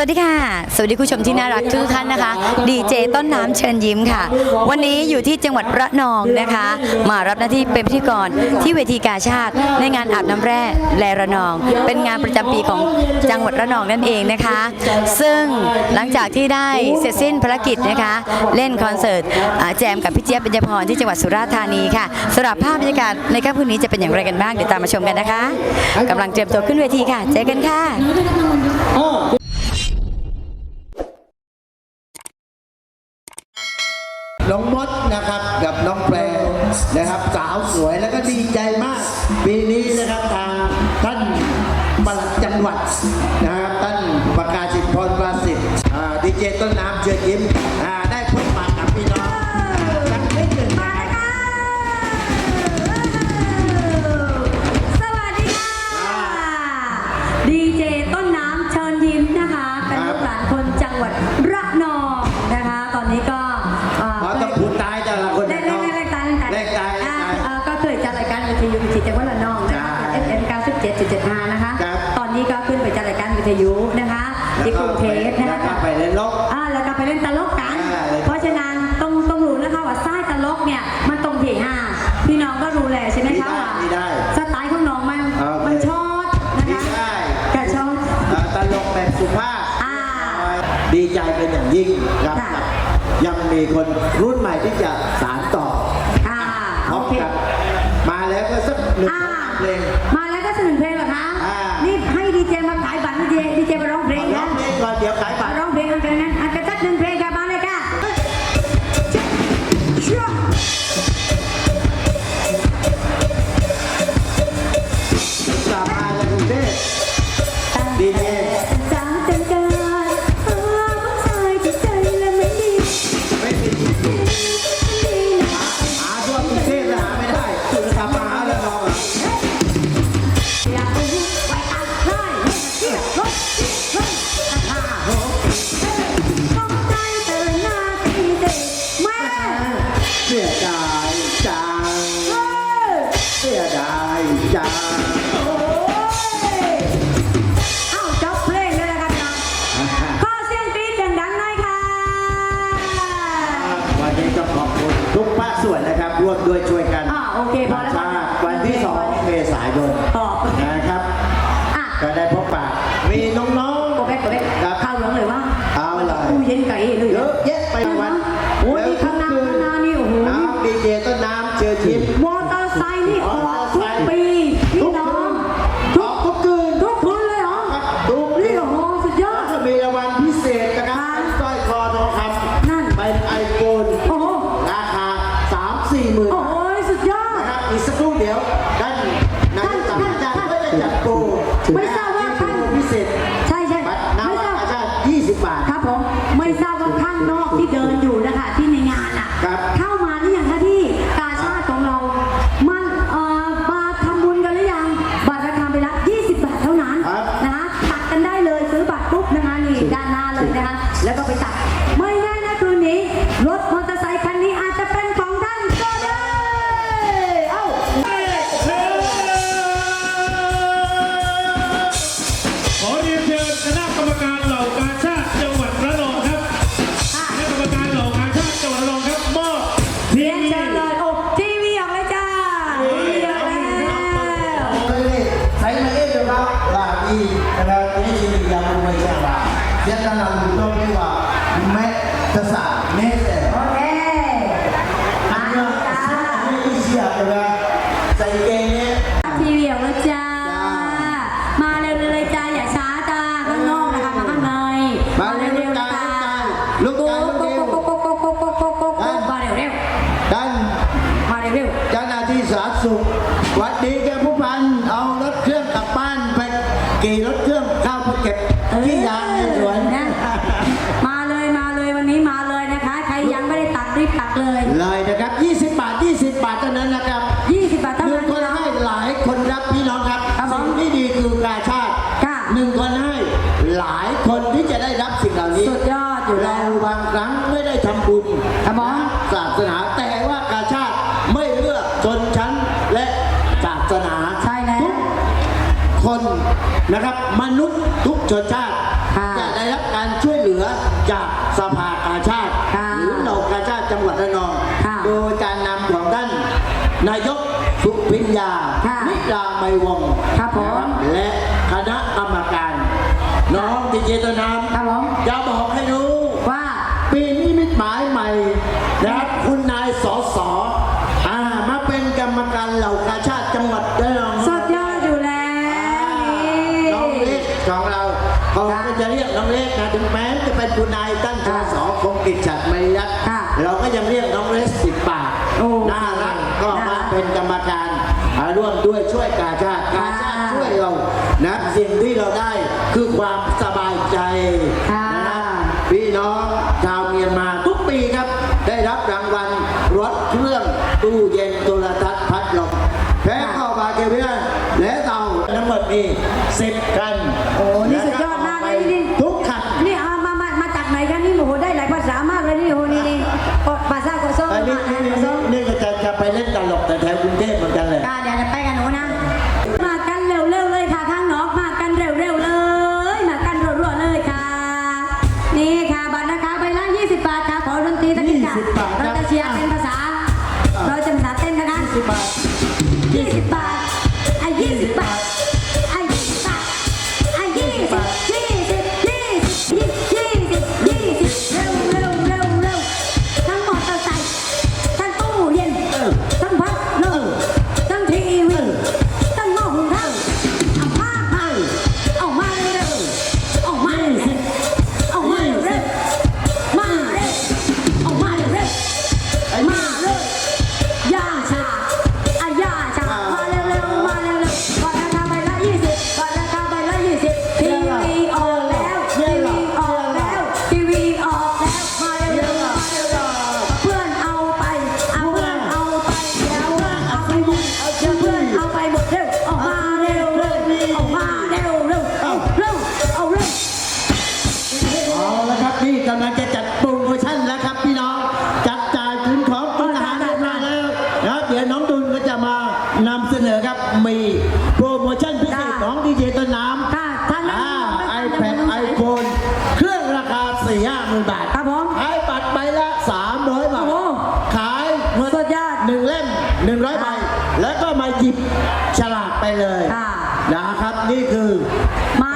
วัสดีค่ะ สวัสดีคุณผู้ชมที่น่ารักทุกท่านนะคะ ดีเจต้นน้ำเชิญยิ้มค่ะ วันนี้อยู่ที่จังหวัดระนองนะคะ มารับหน้าที่เป็นพิธีกรที่เวทีกาชาติ ในงานอาบน้ำแร่แลระนอง เป็นงานประจำปีของจังหวัดระนองนั่นเองนะคะ ซึ่งหลังจากที่ได้เสร็จสิ้นภารกิจนะคะ เล่นคอนเสิร์ตแจมกับพี่เจี๊ยบเบญจพรที่จังหวัดสุราษฎร์ธานีค่ะสำหรับภาพบรรยากาศในค่ำคืนนี้จะเป็นอย่างไรกันบ้างเดี๋ยวตามมาชมกันนะคะกำลังเตรียมตัวขึ้นเวทีค่ะเจอกันค่ะ น้องมดนะครับกับน้องแปรนะครับ สาวสวยแล้วก็ดีใจมาก ปีนี้นะครับทางท่านปลัดจังหวัดนะครับท่านประกาศิทธิ์พรประสิทธิ์ดีเจต้นน้ำเชิญยิ้มได้พบปะกับพี่น้องอ่าสักนิดหนึ่งนะครับสวัสดีค่ะดีเจต้นน้ำเชิญยิ้มนะคะ เป็นลูกหลานคนจังหวัดระนอง ไปเล่นตลกกันอ่าเลยเพราะฉะนั้นต้องต้องรู้นะคะว่าสายตลกเนี่ยมันตรงที่ห้าพี่น้องก็รู้แหละใช่ไหมคะว่ามีได้ สไตล์ของน้องมันโอเคมันชอบนะคะมีได้กระชอบอ่าตลกแบบสุภาพอ่าดีใจเป็นอย่างยิ่งครับค่ะยังมีคนรุ่นใหม่ที่จะสานต่ออ่าพโอร้อมเคกันมาแล้วก็สักหนึ่งอ่าเพลงมาแล้วก็สนุนเพลงเหรอคะอ่านี่ให้ดีเจมาขายบัตรดีเจดีเจมาร้องเพลงร้อนะงเพลงก่อนเดี๋ยว ขายบัมาตรร้องเพลงกันนั้นอันจะสักหนึ่งเพลง เสียดายจังเฮ้ยเสียดายจังโอ้ยเอ้าจบเพลงเลยละกันนะขอเสียงกรี๊ดดังๆหน่อยค่ะ วันนี้ต้องขอบคุณ นน้ำเชิญยิ้มมอเตอร์ไซค์นี่ออกทุกปีพี่น้องออกทุกคืนทุกคนเลยเหรอครับทุก นี่โอ้โหสุดยอดจะมีรางวัลพิเศษนะครับเป็นสร้อยคอทองคำนั่น เป็นไอโฟนโอ้โหราคา3 4หมื่นโอ้โหสุดยอด นะครับอีกสักครู่เดียวท่านนายกสามจันทร์ก็จะจัดโปรไม่ทราบว่าท่าน พิเศษใช่ใช่บัตรไม่นาวาทราบกาชาติ20 บาท ครับผมไม่ทราบว่าข้างนอกที่เดินอยู่นะคะที่ในงาน Dia kan lalu tu ni wah, mek tesak, mese. โอเคมา Hanya จ้า ini siap juga. Saya kene ทีวีออกแล้วจ้า มาเร็วๆเลยจ้าอย่าช้าจ้าข้างนอกนะคะมาข้างในมาเร็วๆๆจ้าลูกจ้าลูกจ้าโกโกโกโกโกโกโกโกโกมาเร็ว dan ๆมาเร็วเจ้าหน้าที่สาธารณสุขหวัดดีแกผู้พัน นนะครับ มนุษย์ทุกชนชาติ ค่ะจะได้รับการจากสภากาชาติ ค่ะหรือเหล่ากาชาติจังหวัดระนอง ค่ะโดยการนำของท่านนายกสุพิญญาค่ะนิดาไมวงศ์ครับผม นะและคณะกรรมการ น้องดิเจตนามครับผมจะบอกให้รู้ ว่า ปีนี้มิตหมายใหม่นะครับคุณนายสอสออ่ คุณนายตั้งสสคงกิจฉัดมยัตค่ะเราก็ยังเรียกน้องเล็กสิบบาทโอ้น่ารักก็น่ารัมากเป็นกรรมการอ่าร่วมด้วยช่วยกาชาติกาชาติค่ะช่วยเรานะสิ่งที่เราได้คือความสบายใจค่ะนะครับพี่น้องชาวเมียนมาทุกปีครับ ได้รับรางวัลรถเครื่องตู้เย็นโทรทัศน์พัดลมแพ้เข้าบาเกเวียและเตาทั้งหมดมีสิบคันโอ้นี่ คา4 5หมื่นบาทครับผม ขายบัตรใบละ300บาท โอ้ขายเงินสุดยอดหนึ่งเล่ม100ใบ แล้วก็มาหยิบฉลากไปเลยค่ะ นะครับ นี่คือ มา